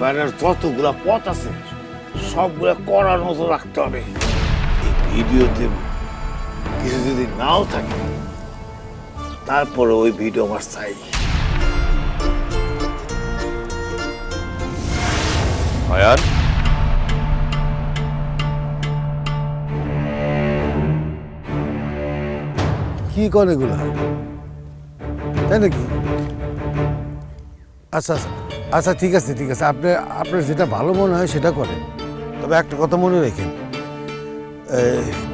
বাইরের যতগুলা পথ আছে সবগুলা কড়া নজর রাখতে হবে। এই ভিডিওতে কিছু যদি নাও থাকে তারপরে ওই ভিডিও আমার চাই। আয়ান? কি করে এগুলা? তাই নাকি? আচ্ছা আচ্ছা। আচ্ছা ঠিক আছে ঠিক আছে। আপনি, আপনার যেটা ভালো মনে হয় সেটা করেন। তবে একটা কথা মনে রেখেন।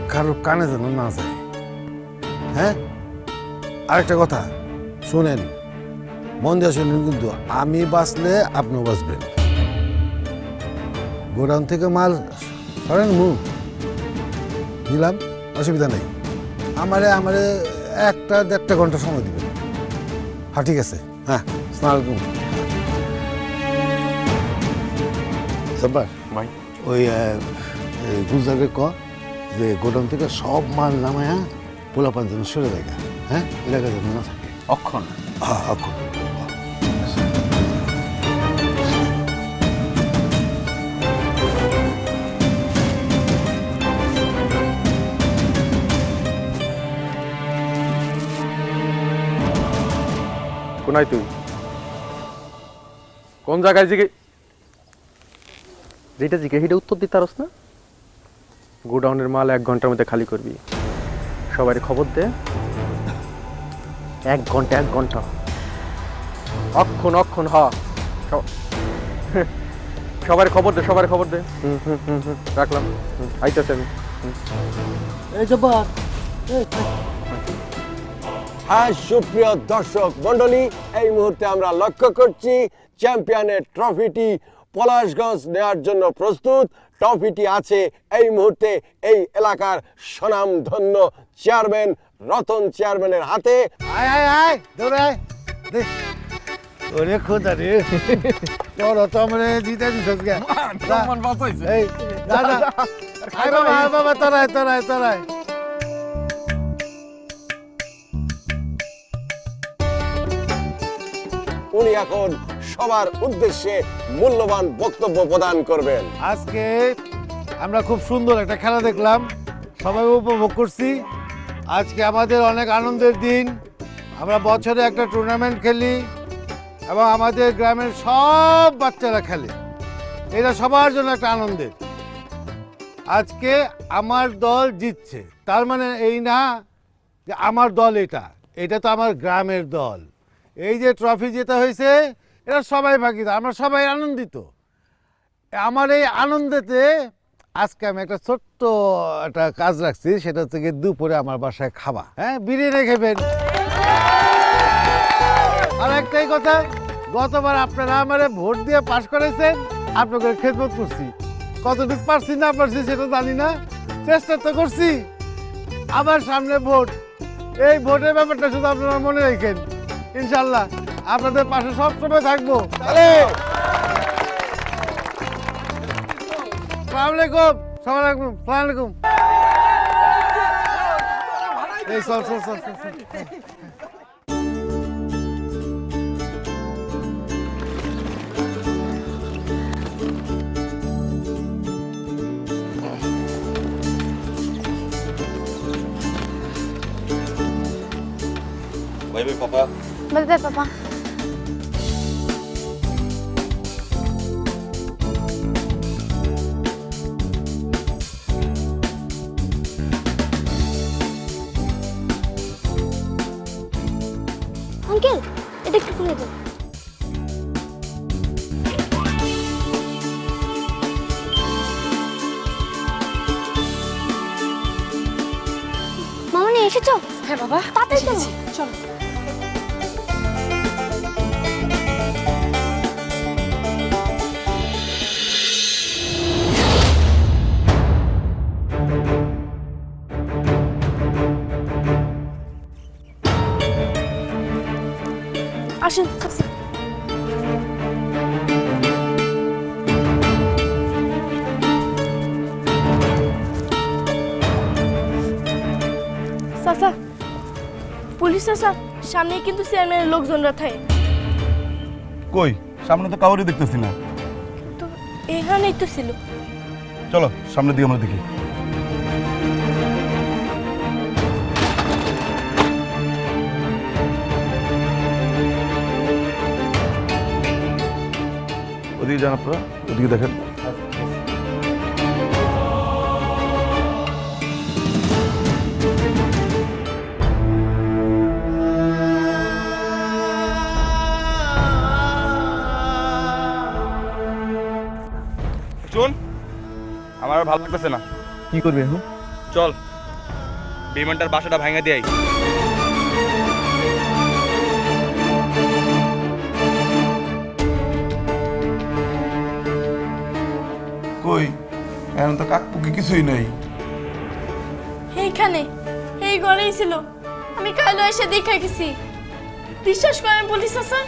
কারোর কানে যেন না যায়। হ্যাঁ? আরেকটা কথা, শোনেন, মন দিয়ে শুনেন কিন্তু আমি বাঁচলে আপনিও বাঁচবেন। গোডাউন থেকে মাল সরেন মুখ দিলাম, অসুবিধা নেই। আমারে আমারে একটা দেড়টা ঘণ্টা সময় দিবেন। হ্যাঁ ঠিক আছে। হ্যাঁ সালাম সাব্বার ভাই। ওই গুজরাটের ক যে গোডাউন থেকে সব মাল নামায় হ্যাঁ পোলাপান যেন সরে যায় হ্যাঁ? এলাকা যেন না থাকে। অক্ষণ। হ্যাঁ এখন কোনায় তুই? কোন জায়গায় জিগে যেটা জিগে সেটা উত্তর দিতে পারস না? গোডাউনের মাল এক ঘণ্টার মধ্যে খালি করবি। সবাই খবর দে। এক ঘণ্টা এক ঘণ্টা। অক্ষণ অক্ষণ হ। সবার খবর দে সবার খবর দে। হুম হুম হুম হুম। রাখলাম। আইতাছে আমি। হ্যাঁ সুপ্রিয় দর্শক মন্ডলী এই মুহূর্তে আমরা লক্ষ্য করছি চ্যাম্পিয়নের ট্রফিটি পলাশগঞ্জ নেওয়ার জন্য প্রস্তুত। ট্রফিটি আছে এই মুহূর্তে এই এলাকার স্বনামধন্য চেয়ারম্যান রতন চেয়ারম্যানের হাতে। আয় আয় আয় দৌড়ে আয় দে ওরে খোদা রে। তোর তো আমরা জিতে দিছিস গে এই না না আয় বাবা আয় বাবা তোরাই তোরাই তোরাই উনি এখন সবার উদ্দেশ্যে মূল্যবান বক্তব্য প্রদান করবেন। আজকে আমরা খুব সুন্দর একটা খেলা দেখলাম। সবাই উপভোগ করছি। আজকে আমাদের অনেক আনন্দের দিন। আমরা বছরে একটা টুর্নামেন্ট খেলি এবং আমাদের গ্রামের সব বাচ্চারা খেলে। এটা সবার জন্য একটা আনন্দের। আজকে আমার দল জিতছে। তার মানে এই না যে আমার দল এটা। এটা তো আমার গ্রামের দল। এই যে ট্রফি জেতা হয়েছে এটা সবাই ভাগিদার, আমরা সবাই আনন্দিত। আমার এই আনন্দেতে আজকে আমি একটা ছোট্ট একটা কাজ রাখছি, সেটা থেকে দুপুরে আমার বাসায় খাবা হ্যাঁ বিরিয়ানি খাবেন আর একটাই কথা, গতবার আপনারা আমারে ভোট দিয়ে পাশ করেছেন, আপনাকে খেদমত করছি। কতটুকু পারছি না পারছি সেটা জানি না, চেষ্টা তো করছি। আবার সামনে ভোট। এই ভোটের ব্যাপারটা শুধু আপনারা মনে রাখেন, ইনশাল্লাহ। আপনাদের পাশে সবসময় থাকবো তাহলে সালাম আলাইকুম সালাম আলাইকুম সালাম আলাইকুম এই চল চল চল চল, চল ভাই ভাই পাপা Bye bye, Papa. এটা একটু খুলে দাও মামনি এসেছ হ্যাঁ বাবা তাড়াতাড়ি। চলো। চাচা সামনে কিন্তু চেয়ারম্যানের লোকজনরা থাকে। কই? সামনে তো কাউরে দেখতেছি না। এখানেই তো ছিল। চলো সামনের দিকে আমরা দেখি। ওদিকে যান আপনারা ওদিকে দেখেন। আর ভালো লাগতেছে না। কি করবে এখন? চল বিমানটার বাসাটা ভাঙা দিয়াই কই? এখন তো কাকপুকি কিছুই নেই। এইখানে এই ঘরেই ছিল। আমি কালো এসে দেখে গেছি। বিশ্বাস করেন পুলিশ আছে?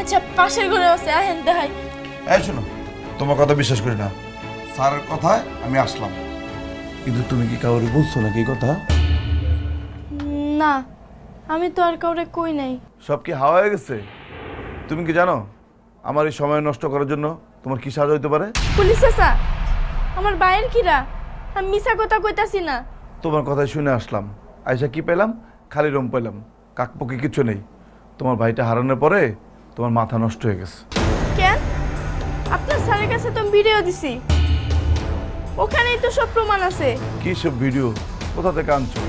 আচ্ছা পাশের ঘরে আছে আহেন দেখাই। এই শোনো তোমার কথা বিশ্বাস করি না। স্যারের কথায় আমি আসলাম। কিন্তু তুমি কি কাউরে বলছো নাকি এই কথা? না আমি তো আর কাউরে কই নাই। সব কি হাওয়া হয়ে গেছে? তুমি কি জানো আমার এই সময় নষ্ট করার জন্য তোমার কি সাজা হইতে পারে? পুলিশ আছে। আমার বাইরের কিরা? আমি মিছা কথা কইতাছি না। তোমার কথাই শুনে আসলাম। আয়সা কি পেলাম? খালি রুম পেলাম। কাকপকি কিছু নেই। তোমার ভাইটা হারানোর পরে তোমার মাথা নষ্ট হয়ে গেছে। কেন? আপনার স্যারের কাছে তো ভিডিও দিছি। ওখানেই তো সব প্রমাণ আছে। কি সব ভিডিও? কোথা থেকে আনছো?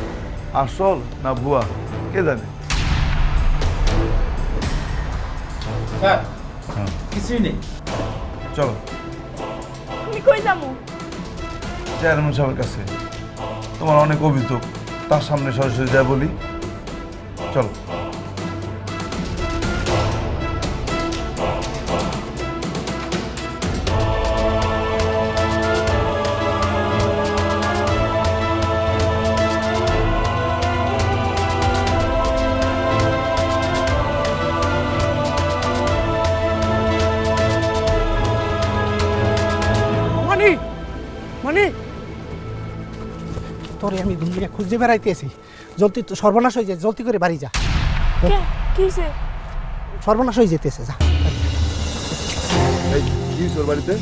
আসল না ভুয়া? কে জানে? হ্যাঁ। কিছুই নেই। চলো। আমি কই যাব? চেয়ারম্যান সাহেবের কাছে। তোমার অনেক অভিযোগ। তার সামনে সরাসরি যায় বলি। চলো। তোরে আমি দিল্লিকে খুঁজে বেড়াইতেছি জলদি তো সর্বনাশ হয়ে যায় জলদি করে বাড়ি যা। কে? সর্বনাশ হয়ে যেতেছে যা। এই কি তোর বাড়িতে?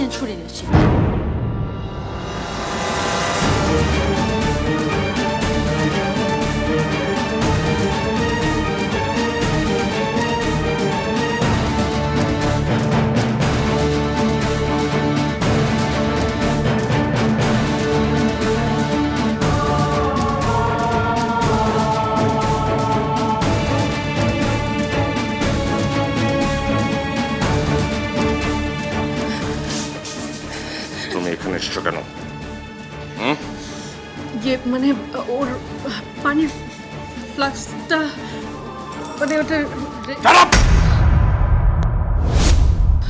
তোমার প্যান্টটা চেঞ্জ করে নিচ্ছি মানে ওর পানির ফ্লাক্সটা মানে ওটা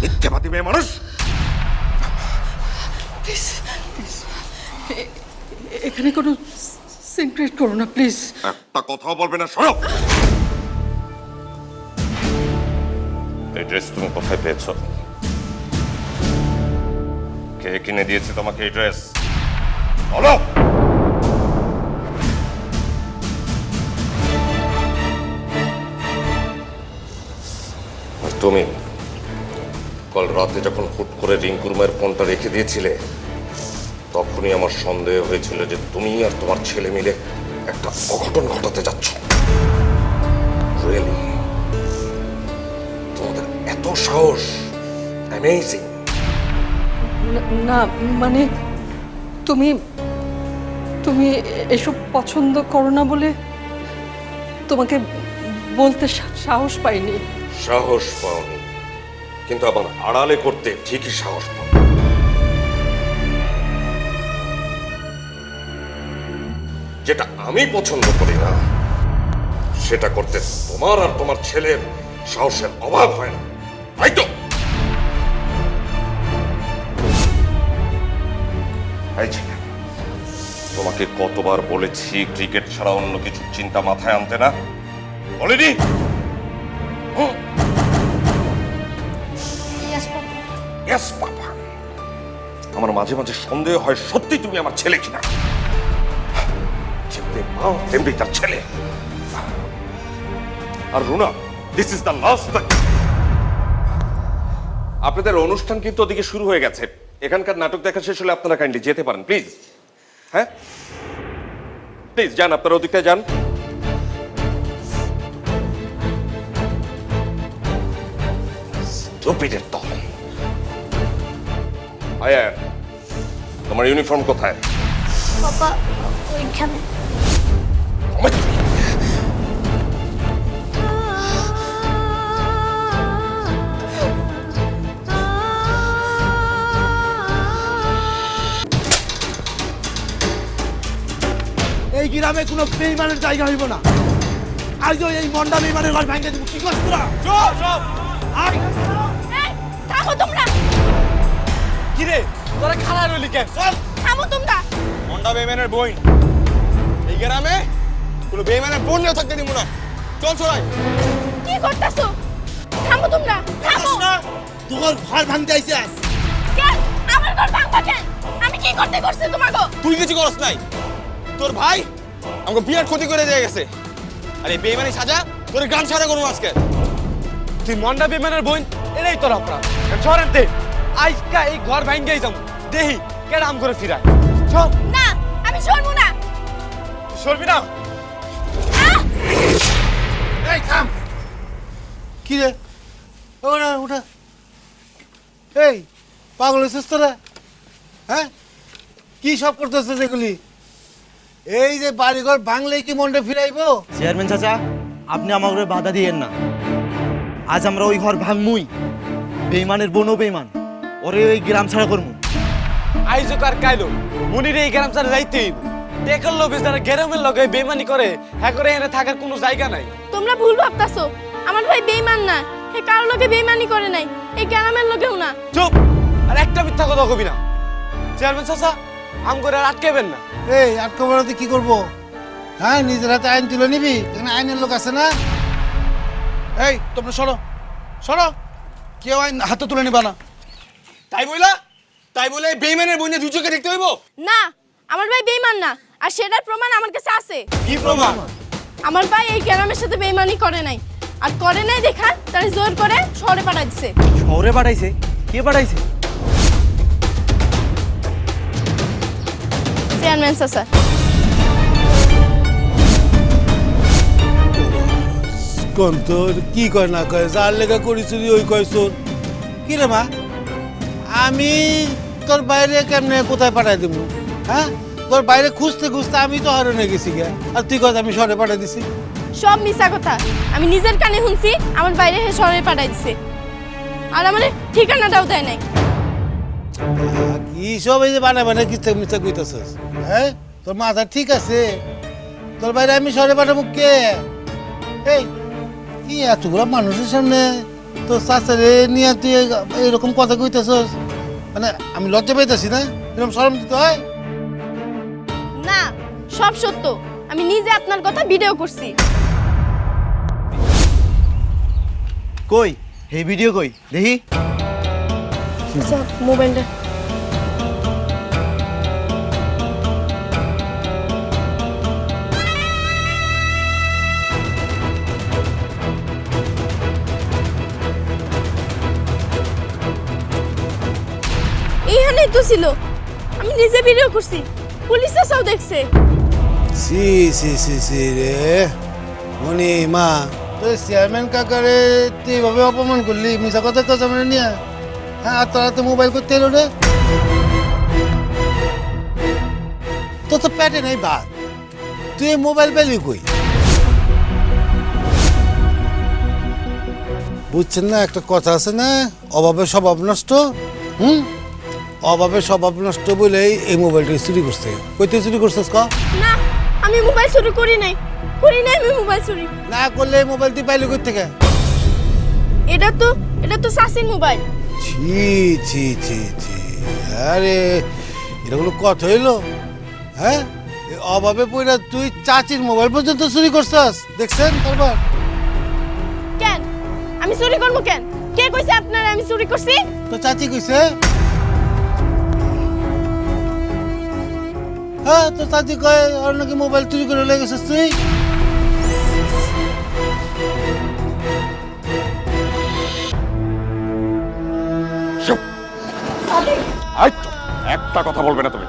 মিথ্যাবাদী মেয়ে মানুষ! এখানে কোনো সিনক্রেট করো না প্লিজ একটা কথাও বলবে না শোনো! এই ড্রেস তুমি কোথায় পেয়েছ? কে কিনে দিয়েছে তোমাকে এই ড্রেস? বলো! তুমি কাল রাতে যখন হুট করে রিঙ্কুর মায়ের ফোনটা রেখে দিয়েছিলে, তখনই আমার সন্দেহ হয়েছিল যে তুমি আর তোমার ছেলে মিলে একটা অঘটন ঘটাতে যাচ্ছ। রিয়েলি তোমাদের এত সাহস? অ্যামেজিং না মানে তুমি তুমি এসব পছন্দ করো না বলে তোমাকে বলতে সাহস পাইনি। সাহস পাওনি। কিন্তু আবার আড়ালে করতে ঠিকই সাহস পাও। যেটা আমি পছন্দ করি না সেটা করতে তোমার আর তোমার ছেলের সাহসের অভাব হয় না। তাই তো? তোমাকে কতবার বলেছি ক্রিকেট ছাড়া অন্য কিছু চিন্তা মাথায় আনতে না? বলিনি ইয়েস বাবা আমার মাঝে মাঝে সন্দেহ হয় সত্যি তুমি আমার ছেলে কিনা? যেমনি মা তেমনি তার ছেলে। আর Runa this is the last আপনাদের অনুষ্ঠান কিন্তু ওদিকে শুরু হয়ে গেছে। এখানকার নাটক দেখা শেষ হলে আপনারা কাইন্ডলি যেতে পারেন প্লিজ হ্যাঁ? প্লিজ যান আপনারা ওদিকটায় যান। স্টুপিডের দল আয়া তোমার ইউনিফর্ম কোথায়? বাবা ওইখানে। এই গ্রামে কোনো বেইমানের জায়গা হইব না। আজও এই মন্ডা বেইমানের ঘর ভাঙে দিব। কি করছ তোরা? কিরে? তোরা খারাপ রইলি কেন? চল। থামো তোমরা। মন্ডা বেইমানের বই এই গ্রামে কোনো বেইমানের বোন নিয়ে থাকতে দিব না। চল চলাই কি করতেছো? থামো তোমরা। থামো। তোর ঘর ভাঙতে আইছে আজ। কেন আমার ঘর ভাঙবা কেন আমি কি করতে করছি তোমাকে তুই কিছু করস নাই। তোর ভাই আমাকে বিরাট ক্ষতি করে দিয়ে গেছে। আরে বেইমানি সাজা তোর গান ছাড়া করব আজকে। তুই মন্ডা বেইমানের বোন এটাই তোর অপরাধ। ছড়াতে আজকা এই ঘর ভাঙ্গেই যাব। দেহি কেডা আম করে ফিরায়। চল না আমি শুনব না। সরবি না। এই থাম। কি রে? ওটা ওটা এই পাগল হয়েছিস তোরা হ্যাঁ? কি সব করতেছিস এগুলি? এই যে বাড়িঘর ভাঙলেই কি মনটা ফিরাইবো? চেয়ারম্যান চাচা আপনি আমাকে বাধা দিয়েন না। আজ আমরা ওই ঘর ভাঙমুই। বেইমানের বোনও বেইমান। ওরে ওই গ্রাম ছাড়া করমু। আইজো কার কাইলো? মুনির এই গ্রাম ছাড়া যাইতেই দেখল লোক যারা গ্রামের লগে বেমানি করে হ্যাঁ করে এখানে থাকার কোনো জায়গা নাই। তোমরা ভুল ভাবতাছো। আমার ভাই বেইমান না হে কারও লোকে বেইমানি করে নাই এই গ্রামের লোকেও না। চুপ! আর একটা মিথ্যা কথা কবি না। চেয়ারম্যান চাচা আম করে আর আটকেবেন না। এই আটকে বেড়াতে কি করব? হ্যাঁ নিজের হাতে আইন তুলে নিবি এখানে আইনের লোক আছে না? এই তোমরা সরো। সরো! কেউ আইন হাতে তুলে নিবা না। তাই বইলা? তাই বলে বেইমানের বইনে দুই চোখে দেখতে হইব? না আমার ভাই বেইমান না। আর সেটার প্রমাণ আমার কাছে আছে। কি প্রমাণ? আমার ভাই এই গ্রামের সাথে বেইমানি করে নাই। আর করে নাই দেখা তার জোর করে শহরে পাঠা দিছে শহরে পাঠাইছে? কে পাঠাইছে? চেয়ারম্যান চাচা কোন তোর কি কয় না কয়? যার লেগে করি চুরি ওই কয় কি রে মা? আমি তোর বাইরে কেমনে কোথায় পাঠাই দেব? হ্যাঁ? তোর বাইরে খুঁজতে খুঁজতে আমি তো হারণ গেছি গে আর তুই কথা আমি শহরে পাঠাই দিছি। সব মিছা কথা। আমি নিজের কানে শুনছি আমার বাইরে হে শহরে পাঠাই দিছে। আর আমার ঠিকানাটাও দেয় নাই। কি সব এই যে বানা বানা কিস্তা মিস্তা কইতাছস? হ্যাঁ? তোর মাথা ঠিক আছে? তোর বাইরে আমি শহরে পাঠাবো কে? এই কি এতগুলো মানুষের সামনে তোর চাচারে নিয়ে তুই এরকম কথা কইতাছস? মানে আমি লজ্জা পেয়েছি না? এরকম শরম দিতে হয়? না সব সত্য। আমি নিজে আপনার কথা ভিডিও করছি। কই? হে ভিডিও কই? দেখি। মোবাইলটা এইখানেই তো ছিল। আমি নিজে ভিডিও করছি। পুলিশ সব দেখছে। সি সি সি সি রে। মনি মা তোর চেয়ারম্যান কাকারে তুই এভাবে অপমান করলি? মিশা কথা তো সামনে নিয়ে। হ্যাঁ আর তোরা তো মোবাইল করতে এলো রে তো তো প্যাটে নেই বাদ তুই মোবাইল পেলি কই? বুঝছেন না একটা কথা আছে না? অভাবে স্বভাব নষ্ট। হুম? অভাবে স্বভাব নষ্ট বলেই এই মোবাইলটা চুরি করছে। কইতে চুরি করছিস ক? না আমি মোবাইল চুরি করি নাই। করি নাই আমি মোবাইল চুরি। না করলে এই মোবাইল তুই পাইলি কই থেকে? এটা তো এটা তো সাসির মোবাইল। ছি ছি ছি ছি। আরে এটা কোনো কথা হইল? হ্যাঁ? অভাবে পড়া তুই চাচির মোবাইল পর্যন্ত চুরি করছিস? দেখছেন তারপর কেন? আমি চুরি করব কেন? কে কইছে আপনারা আমি চুরি করছি? তো চাচি কইছে? হ্যাঁ তো চাচি কয়, আর নাকি মোবাইল চুরি করে লেগে গেছিস তুই? একটা কথা বলবে না তুমি।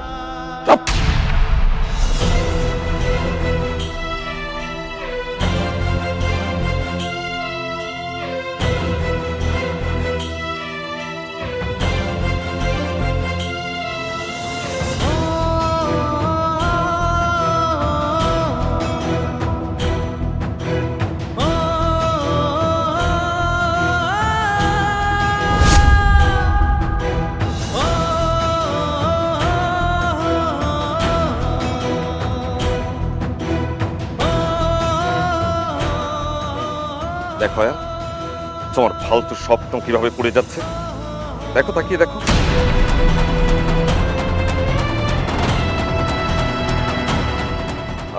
দেখো আয়া, তোমার ফালতু স্বপ্ন কীভাবে পড়ে যাচ্ছে? দেখো তাকিয়ে দেখো।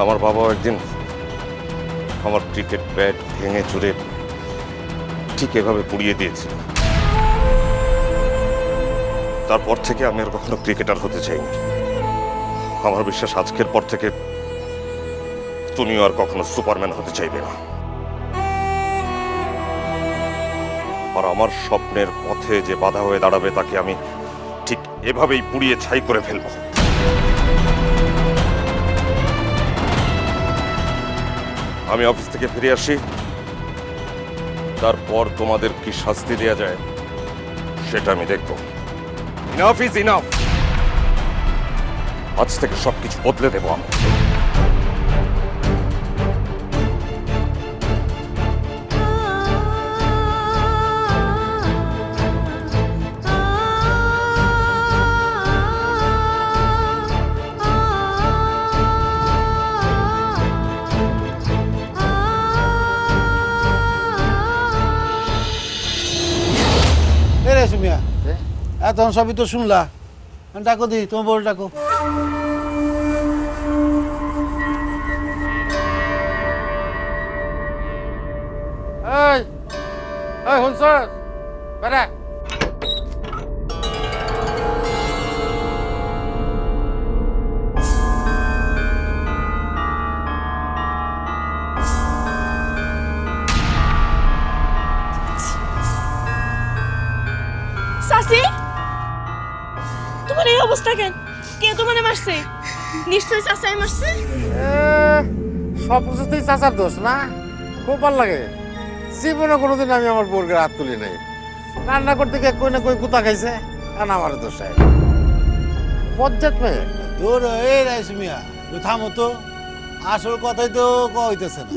আমার বাবাও একদিন আমার ক্রিকেট ব্যাট ভেঙে চুরে ঠিক এভাবে পুড়িয়ে দিয়েছিল। তারপর থেকে আমি আর কখনো ক্রিকেটার হতে চাইনি। আমার বিশ্বাস আজকের পর থেকে তুমিও আর কখনো সুপারম্যান হতে চাইবে না। আর আমার স্বপ্নের পথে যে বাধা হয়ে দাঁড়াবে তাকে আমি ঠিক এভাবেই পুড়িয়ে ছাই করে ফেলব। আমি অফিস থেকে ফিরে আসি। তারপর তোমাদের কি শাস্তি দেয়া যায়, সেটা আমি দেখব। ইনাফ ইজ ইনাফ আজ থেকে সবকিছু বদলে দেবো আমি। এ রে সুমিয়া এখন সবই তো শুনলা। ডাকো দি তোমার বড় ডাকো। এই এই, শুনছস? বেটা নিশ্চয়ই চাচাই মারছে? সব কিছুতেই চাচার দোষ না? খুব ভালো লাগে। জীবনে কোনোদিন আমি আমার বোরকে হাত তুলি নাই। রান্না করতে গিয়ে কই না কই কুতা খাইছে আর আমার দোষ হয়। পঞ্চায়েত মেয়ে। তোর এই রাইসমিয়া তুই থামো তো। আসল কথাই তো কওয়া হইতেছে না।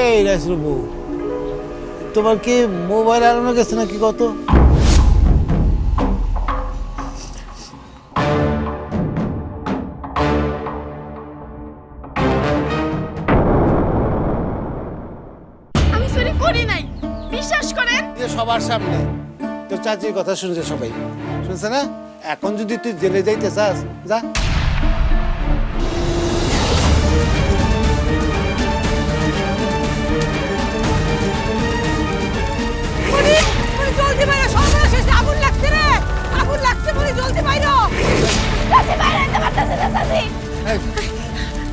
এই রাইসুর বউ তোমার কি মোবাইল আনানো গেছে নাকি কত? নাই। বিশ্বাস করেন? যে সবার সামনে। তোর চাচির কথা শুনছে সবাই। শুনছে না? এখন যদি তুই জেলে যাইতে চাস যা।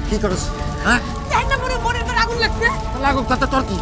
কি করছ? হ্যাঁ? লাগছে লাগুক তাতে তোর কি?